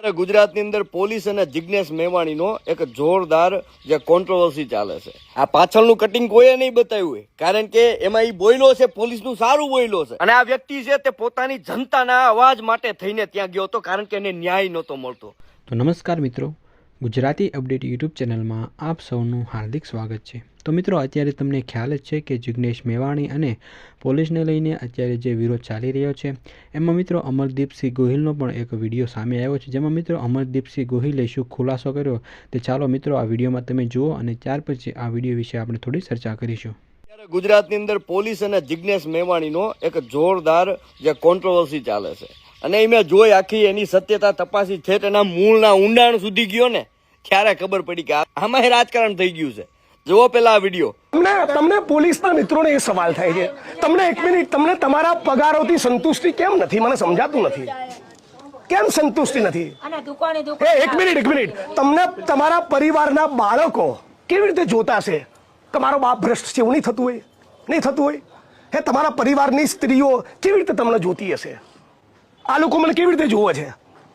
અત્યારે ગુજરાતની અંદર પોલીસ અને જિજ્ઞેશ મેવાણીનો એક જોરદાર જે કોન્ટ્રોવર્સી ચાલે છે. આ પાછળનું કટિંગ કોઈએ નહીં બતાવ્યું કારણ કે એમાં એ બોયલો છે, પોલીસનું સારું બોયલો છે. અને આ વ્યક્તિ છે તે પોતાની જનતાના અવાજ માટે થઈને ત્યાં ગયો હતો, કારણ કે એને ન્યાય નહોતો મળતો. તો નમસ્કાર મિત્રો. ગુજરાતી અપડેટ યુટ્યુબ ચેનલમાં આપ સૌનું હાર્દિક સ્વાગત છે. તો મિત્રો, અત્યારે તમને ખ્યાલ જ છે કે જિગ્નેશ મેવાણી અને પોલીસને લઈને અત્યારે જે વિરોધ ચાલી રહ્યો છે, એમાં મિત્રો અમરદીપસિંહ ગોહિલનો પણ એક વીડિયો સામે આવ્યો છે. જેમાં મિત્રો અમરદીપસિંહ ગોહિલે શું ખુલાસો કર્યો તે ચાલો મિત્રો આ વિડીયોમાં તમે જુઓ અને ત્યાર પછી આ વીડિયો વિશે આપણે થોડી ચર્ચા કરીશું. ગુજરાતની અંદર પોલીસ અને જિગ્નેશ મેવાણીનો એક જોરદાર જે કોન્ટ્રોવર્સી ચાલે છે. અને એ મેં જોઈ આખી એની સત્યતા તપાસી. છે તેના મૂળના ઊંડાણ સુધી ગયો ને ત્યારે ખબર પડી કે આ- આમાં રાજકારણ થઈ ગયું છે. જુઓ પેલા આ વીડિયો. તમને તમને પોલીસના મિત્રોને એ સવાલ થાય છે. તમને એક મિનિટ તમને તમારા પગારોથી સંતુષ્ટિ કેમ નથી? મને સમજાતું નથી. કેમ સંતુષ્ટિ નથી? અને દુકાને એ દુકાન એક મિનિટ એક મિનિટ. તમને તમારા પરિવારના બાળકો કેવી રીતે જોતા છે કે મારો બાપ ભ્રષ્ટ છે એવું નહીં થતું હોય? નહીં થતું હોય? હે તમારા પરિવારની સ્ત્રીઓ કેવી રીતે તમને જોતી હશે? આ લોકો મને કેવી રીતે જોવે છે?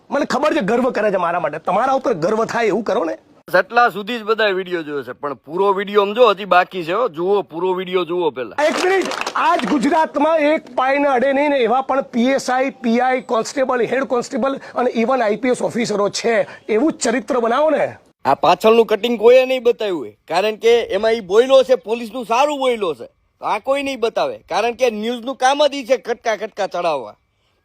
મને ખબર છે ગર્વ કરે છે મારા માટે. તમારા ઉપર ગર્વ થાય એવું કરો ને. સટલા સુધી જ બધા વીડિયો જોયો છે પણ પૂરો વીડિયો સમજો હજી બાકી છે હો. જુઓ પૂરો વીડિયો જુઓ પેલા એક મિનિટ. આજ ગુજરાતમાં એક પાયને અડે નહીં ને એવા પણ PSI PI constable head constable અને ઇવન આઈપીએસ ઓફિસરો છે. એવું જ ચરિત્ર બનાવો ને. આ પાછળનું કટિંગ કોઈએ નહીં બતાવ્યું હોય. કારણ કે એમાં એ બોયલો છે પોલીસનું સારું બોયલો છે. તો આ કોઈ નહીં બતાવે. કારણ કે ન્યૂઝનું કામ જ ઈ છે ખટકા ખટકા ચડાવવા.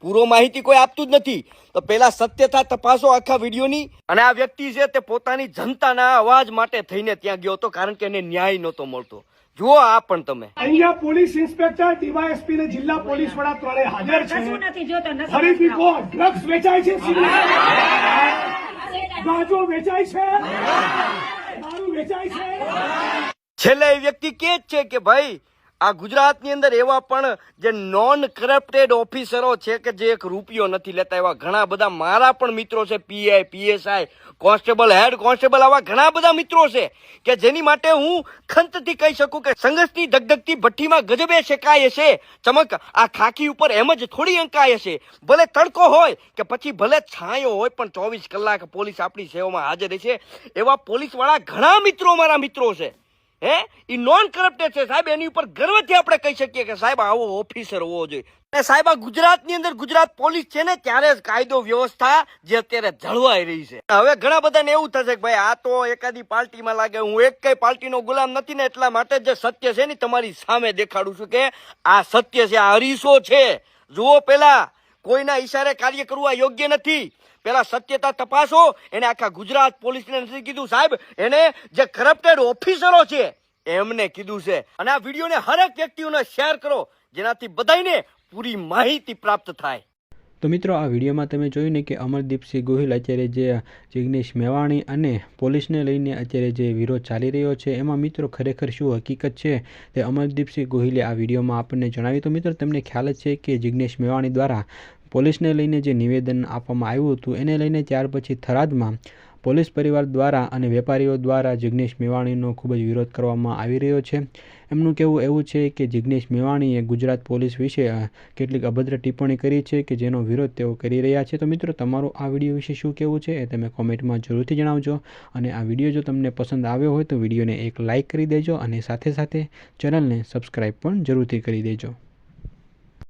પૂરો માહિતી કોઈ આપતું જ નથી. તો પેલા સત્યતા તપાસો આખા વિડીયોની. અને આ વ્યક્તિ છે તે પોતાની જનતાના અવાજ માટે થઈને ત્યાં ગયો હતો કારણ કે એને ન્યાય નહોતો મળતો. જુઓ આ પણ તમે. અહીંયા પોલીસ ઇન્સ્પેક્ટર ડીવાયએસપી ને જિલ્લા પોલીસ વડા ત્રણે હાજર નશો ફરીથી કહો ડ્રગ્સ વેચાય છે ગાંજો વેચાય છે. દારૂ વેચાય છે. છેલ્લે એ વ્યક્તિ કે જ છે કે ભાઈ આ ગુજરાતની અંદર એવા પણ જે નોન કરપ્ટેડ ઓફિસરો છે કે જે એક રૂપિયો નથી લેતા, એવા ઘણા બધા મારા પણ મિત્રો છે PI PSI constable, head constable, આવા ઘણા બધા મિત્રો છે કે જેની માટે હું ખંતથી કહી શકું કે સંઘર્ષની ધગધગતી ભઠ્ઠીમાં ગજબે શેકાય છે. ચમક, આ ખાકી ઉપર એમ જ થોડી અંકાય છે. ભલે તડકો હોય કે પછી ભલે છાંયો હોય, પણ ચોવીસ કલાક પોલીસ આપણી સેવામાં હાજર છે એવા પોલીસવાળા ઘણા મિત્રો મારા મિત્રો છે. હે? એ નોન કરપ્ટેડ છે. સાહેબ, એની ઉપર ગર્વથી આપણે કહી શકીએ કે સાહેબ, આવો ઓફિસર હોવો જોઈએ. અને સાહેબ, આ ગુજરાતની અંદર ગુજરાત પોલીસ છે ને, ત્યારે જ કાયદો વ્યવસ્થા જે અત્યારે જળવાઈ રહી છે. હવે ઘણા બધાને એવું થશે કે ભાઈ, આ તો એકાદી પાર્ટીમાં લાગે. હું એક કઈ પાર્ટીનો ગુલામ નથી ને, એટલા માટે જે સત્ય છે ને તમારી સામે દેખાડું છું કે આ સત્ય છે, આ અરીસો છે. જુઓ પેલા કોઈના ઈશારે કાર્ય કરવું યોગ્ય નથી. પેલા સત્યતા તપાસો. એને આખા ગુજરાત પોલીસને નથી કીધું સાહેબ. એને જે કરપ્ટેડ ઓફિસરો છે, એમને કીધું છે. અને આ વિડીયોને હરેક વ્યક્તિઓને શેર કરો, જેનાથી બધાને પૂરી માહિતી પ્રાપ્ત થાય. તો મિત્રો, આ વિડીયોમાં તમે જોયું ને કે અમરદીપસિંહ ગોહિલ અત્યારે જે જિગ્નેશ મેવાણી અને પોલીસને લઈને અત્યારે જે વિરોધ ચાલી રહ્યો છે, એમાં મિત્રો ખરેખર શું હકીકત છે તે અમરદીપસિંહ ગોહિલે આ વિડીયોમાં આપણને જણાવ્યું. તો મિત્રો, તમને ખ્યાલ જ છે કે જિગ્નેશ મેવાણી દ્વારા પોલીસને લઈને જે નિવેદન આપવામાં આવ્યું હતું, એને લઈને ત્યાર પછી થરાદમાં પોલીસ પરિવાર દ્વારા અને વેપારીઓ દ્વારા જિગ્નેશ મેવાણીનો ખૂબ જ વિરોધ કરવામાં આવી રહ્યો છે. એમનું કહેવું એવું છે કે જિગ્નેશ મેવાણીએ ગુજરાત પોલીસ વિશે કેટલીક અભદ્ર ટિપ્પણી કરી છે કે જેનો વિરોધ તેઓ કરી રહ્યા છે. તો મિત્રો, તમારું આ વીડિયો વિશે શું કહેવું છે એ તમે કોમેન્ટમાં જરૂરથી જણાવજો. અને આ વીડિયો જો તમને પસંદ આવ્યો હોય તો વિડીયોને એક લાઇક કરી દેજો અને સાથે સાથે ચેનલને સબસ્ક્રાઈબ પણ જરૂરથી કરી દેજો.